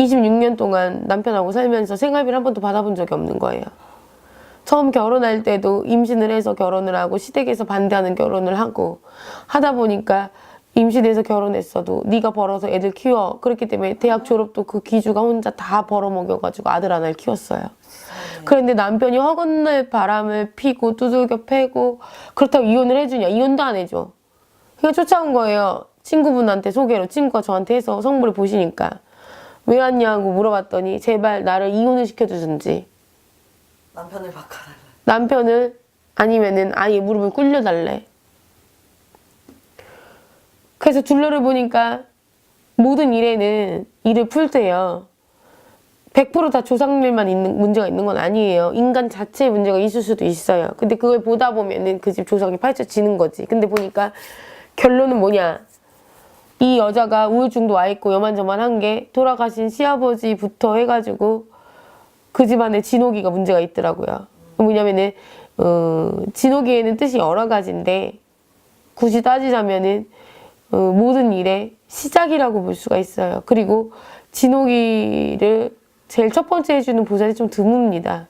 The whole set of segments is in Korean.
26년 동안 남편하고 살면서 생활비를 한 번도 받아본 적이 없는 거예요. 처음 결혼할 때도 임신을 해서 결혼을 하고 시댁에서 반대하는 결혼을 하고 하다 보니까 임신해서 결혼했어도 네가 벌어서 애들 키워 그렇기 때문에 대학 졸업도 그 기주가 혼자 다 벌어먹여가지고 아들 하나를 키웠어요. 그런데 남편이 허건날 바람을 피고 두들겨 패고 그렇다고 이혼을 해주냐 이혼도 안 해줘. 그냥 쫓아온 거예요. 친구분한테 소개로 친구가 저한테 해서 성부를 보시니까 왜 왔냐고 물어봤더니 제발 나를 이혼을 시켜주든지 남편을 바꿔달라. 남편을 아니면은 아예 무릎을 꿇려달래. 그래서 둘러를 보니까 모든 일에는 일을 풀 때요. 100%다 조상들만 있는 문제가 있는 건 아니에요. 인간 자체의 문제가 있을 수도 있어요. 근데 그걸 보다 보면은 그 집 조상이 파헤쳐지는 거지. 근데 보니까 결론은 뭐냐? 이 여자가 우울증도 와 있고 요만저만한 게 돌아가신 시아버지부터 해가지고 그 집안에 진호기가 문제가 있더라고요. 뭐냐면은 어, 진호기에는 뜻이 여러 가지인데 굳이 따지자면은 어, 모든 일의 시작이라고 볼 수가 있어요. 그리고 진호기를 제일 첫 번째 해주는 보살이 좀 드뭅니다.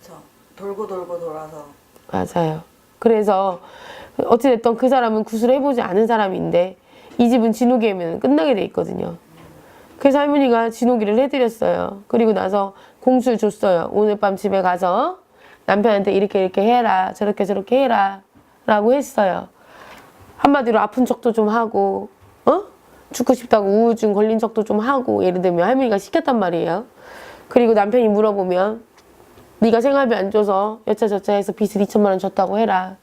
그쵸. 돌고 돌고 돌아서. 맞아요. 그래서 어찌됐든 그 사람은 구슬을 해보지 않은 사람인데 이 집은 진호기면 끝나게 돼 있거든요. 그래서 할머니가 진호기를 해드렸어요. 그리고 나서 공수를 줬어요. 오늘 밤 집에 가서 남편한테 이렇게 이렇게 해라 저렇게 저렇게 해라 라고 했어요. 한마디로 아픈 척도 좀 하고 어? 죽고 싶다고 우울증 걸린 척도 좀 하고 예를 들면 할머니가 시켰단 말이에요. 그리고 남편이 물어보면 네가 생활비 안 줘서 여차저차 해서 빚을 2천만 원 줬다고 해라.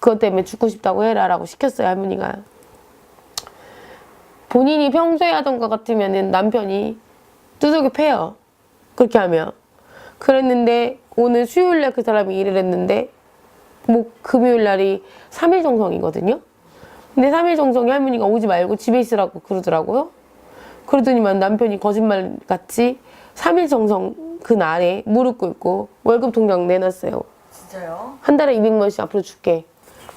그것 때문에 죽고 싶다고 해라 라고 시켰어요 할머니가. 본인이 평소에 하던 것 같으면은 남편이 두들겨 패요. 그렇게 하면. 그랬는데 오늘 수요일 날 그 사람이 일을 했는데 뭐 금요일 날이 3일 정성이거든요. 근데 3일 정성에 할머니가 오지 말고 집에 있으라고 그러더라고요. 그러더니만 남편이 거짓말 같이 3일 정성 그 날에 무릎 꿇고 월급 통장 내놨어요. 진짜요? 한 달에 200만 원씩 앞으로 줄게.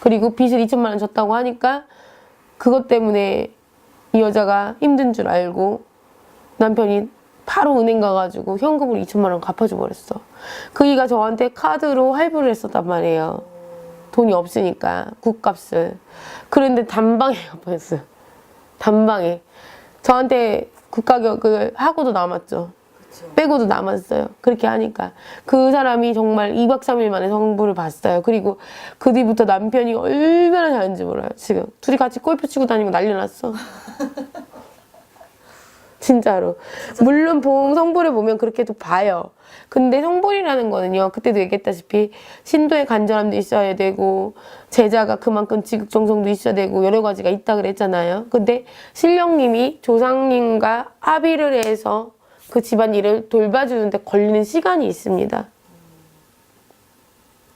그리고 빚을 2천만 원 졌다고 하니까 그것 때문에 이 여자가 힘든 줄 알고 남편이 바로 은행 가가지고 현금으로 2천만 원 갚아줘 버렸어. 그이가 저한테 카드로 할부를 했었단 말이에요. 돈이 없으니까 국값을. 그런데 단방에 갚아냈어요. 단방에. 저한테 국가격을 하고도 남았죠. 그쵸. 빼고도 남았어요. 그렇게 하니까. 그 사람이 정말 2박 3일 만에 성부를 봤어요. 그리고 그 뒤부터 남편이 얼마나 잘하는지 몰라요, 지금. 둘이 같이 골프 치고 다니고 난리 났어. 진짜로. 물론 보험 성부를 보면 그렇게도 봐요. 근데 성불이라는 거는요, 그때도 얘기했다시피 신도의 간절함도 있어야 되고, 제자가 그만큼 지극정성도 있어야 되고, 여러 가지가 있다 그랬잖아요. 근데 신령님이 조상님과 합의를 해서 그 집안 일을 돌봐주는데 걸리는 시간이 있습니다.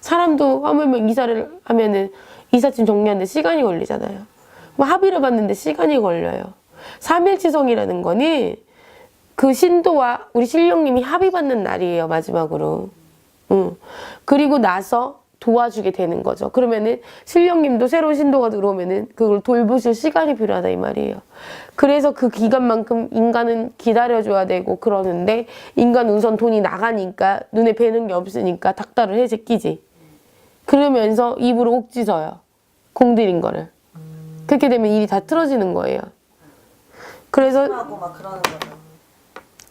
사람도 하물며 이사를 하면은 이삿짐 정리하는데 시간이 걸리잖아요. 뭐 합의를 봤는데 시간이 걸려요. 삼일치성이라는 거는 그 신도와 우리 신령님이 합의 받는 날이에요, 마지막으로. 응. 그리고 나서 도와주게 되는 거죠. 그러면은 신령님도 새로운 신도가 들어오면은 그걸 돌보실 시간이 필요하다 이 말이에요. 그래서 그 기간만큼 인간은 기다려줘야 되고 그러는데 인간 우선 돈이 나가니까 눈에 뵈는 게 없으니까 닥달을 해 제끼지. 그러면서 입으로 옥지서요. 공들인 거를. 그렇게 되면 일이 다 틀어지는 거예요. 그래서.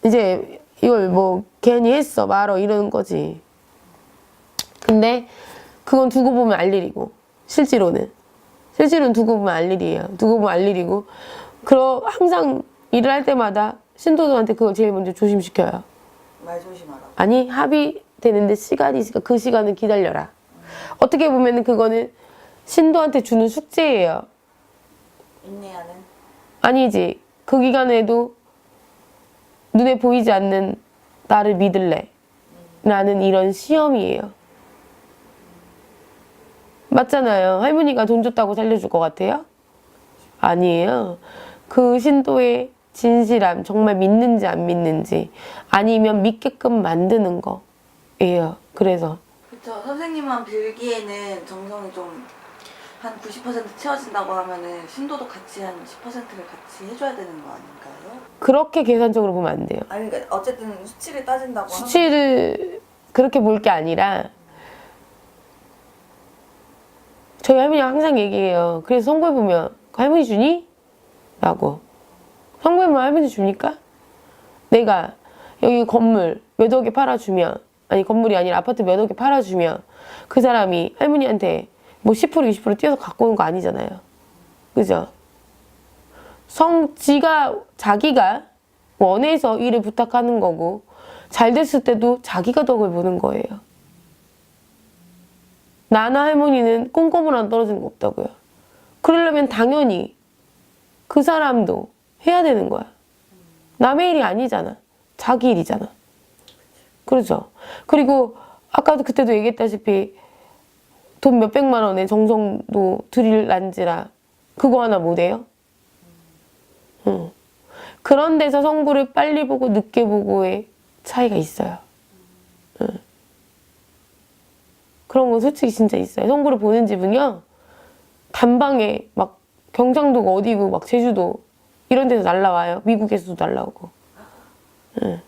이제 이걸 뭐 괜히 했어 말어 이러는 거지. 근데 그건 두고 보면 알 일이고 실제로는 실제로는 두고 보면 알 일이에요. 두고 보면 알 일이고 그러 항상 일을 할 때마다 신도들한테 그걸 제일 먼저 조심시켜요. 말 조심하라. 아니 합의되는데 시간이 있으니까 그 시간은 기다려라. 어떻게 보면 그거는 신도한테 주는 숙제예요. 인내하는. 아니지. 그 기간에도 눈에 보이지 않는 나를 믿을래. 라는 이런 시험이에요. 맞잖아요. 할머니가 돈 줬다고 살려줄 것 같아요? 아니에요. 그 신도의 진실함, 정말 믿는지 안 믿는지, 아니면 믿게끔 만드는 거예요. 그래서. 그쵸. 선생님만 빌기에는 정성이 좀 한 90% 채워진다고 하면은 신도도 같이 한 10%를 같이 해줘야 되는 거 아닌가요? 그렇게 계산적으로 보면 안 돼요. 아니 그러니까 어쨌든 수치를 따진다고 하면 수치를 그렇게 볼 게 아니라 저희 할머니 항상 얘기해요. 그래서 선거해 보면 할머니 주니? 라고 선거해 보면 할머니 줍니까? 내가 여기 건물 몇 억에 팔아주면 아니 건물이 아니라 아파트 몇 억에 팔아주면 그 사람이 할머니한테 뭐 10% 20% 뛰어서 갖고 오는 거 아니잖아요. 그죠? 성 지가 자기가 원해서 일을 부탁하는 거고 잘 됐을 때도 자기가 덕을 보는 거예요. 나나 할머니는 꼼꼼을 안 떨어지는 거 없다고요. 그러려면 당연히 그 사람도 해야 되는 거야. 남의 일이 아니잖아. 자기 일이잖아. 그렇죠. 그리고 아까도 그때도 얘기했다시피 돈 몇백만 원에 정성도 들일란지라 그거 하나 못해요? 응. 그런 데서 성부를 빨리 보고 늦게 보고의 차이가 있어요. 응. 그런 건 솔직히 진짜 있어요. 성부를 보는 집은요, 단방에 막 경상도가 어디고 막 제주도 이런 데서 날라와요. 미국에서도 날라오고. 응.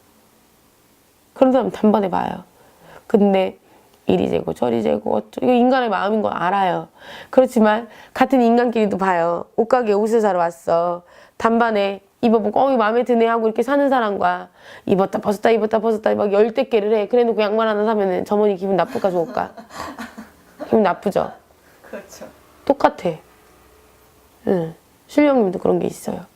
그런 사람 단번에 봐요. 근데 이리 재고 저리 재고 어쩌 이거 인간의 마음인 거 알아요. 그렇지만 같은 인간끼리도 봐요. 옷가게 옷을 사러 왔어. 단반에 입어보고 어 이거 마음에 드네 하고 이렇게 사는 사람과 입었다 벗었다 입었다 벗었다 막 열댓 개를 해. 그래 놓고 양말 하나 사면은 점원이 기분 나쁠까 좋을까? 기분 나쁘죠. 그렇죠. 똑같아. 응. 실령님도 그런 게 있어요.